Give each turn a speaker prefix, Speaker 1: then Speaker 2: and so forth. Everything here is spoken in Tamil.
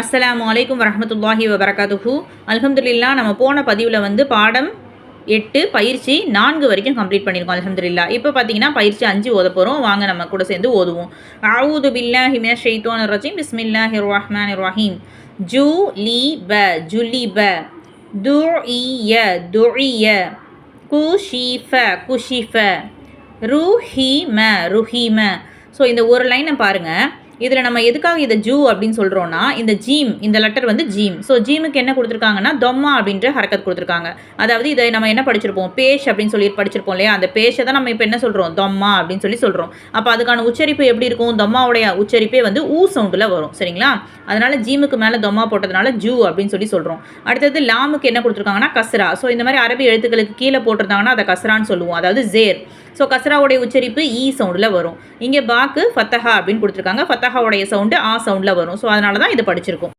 Speaker 1: அஸ்ஸலாமு அலைக்கும் வரமத்துல்லாஹி வபரகாத்துஹு. அலமதுல்லா நம்ம போன பதிவில் வந்து பாடம் எட்டு பயிற்சி நான்கு வரைக்கும் கம்ப்ளீட் பண்ணியிருக்கோம் அலமதுல்லா இப்போ பார்த்தீங்கன்னா பயிற்சி அஞ்சு ஓத போகிறோம் வாங்க நம்ம கூட சேர்ந்து ஓதுவோம். அவுது பில்லா ஹிமே ஷெய்தோன் ரஜீம். பிஸ்மில்லாஹி ரஹ்மான் ரஹீம். ஜூ லி ப ஜுலி ப. து துஇய துஇய குஷிஃப குஷிஃப ருஹிம ருஹிம ஸோ இந்த ஒரு லைனை பாருங்கள் இதில் நம்ம எதுக்காக இதை ஜூ அப்படின்னு சொல்கிறோன்னா இந்த ஜீம் இந்த லெட்டர் வந்து ஜீம். ஸோ ஜீமுக்கு என்ன கொடுத்துருக்காங்கன்னா தொம்மா அப்படின்ற ஹரக்கத் கொடுத்துருக்காங்க. அதாவது இதை நம்ம என்ன படிச்சிருப்போம்? பேஷ் அப்படின்னு சொல்லி படிச்சிருப்போம் இல்லையா? அந்த பேஷை தான் நம்ம இப்போ என்ன சொல்கிறோம் தொம்மா அப்படின்னு சொல்லி சொல்கிறோம் அப்போ அதுக்கான உச்சரிப்பு எப்படி இருக்கும்? தொம்மாவுடைய உச்சரிப்பே வந்து ஊ சவுண்டில் வரும். சரிங்களா? அதனால் ஜீமுக்கு மேலே தொம்மா போட்டதுனால ஜூ அப்படின்னு சொல்லி சொல்கிறோம் அடுத்தது லாமுக்கு என்ன கொடுத்துருக்காங்கன்னா கஸ்ரா. ஸோ இந்த மாதிரி அரபி எழுத்துக்களுக்கு கீழே போட்டிருந்தாங்கன்னா அதை கஸ்ரான்னு சொல்லுவோம். அதாவது ஜேர். ஸோ கஸ்ராவுடைய உச்சரிப்பு e ஈ சவுண்டில் வரும். இங்கே பாக்கு ஃபத்தஹா அப்படின்னு கொடுத்துருக்காங்க. ஃபத்தஹாவுடைய சவுண்டு ஆ சவுண்டில் வரும். ஸோ அதனால தான் இது படிச்சிருக்கோம்.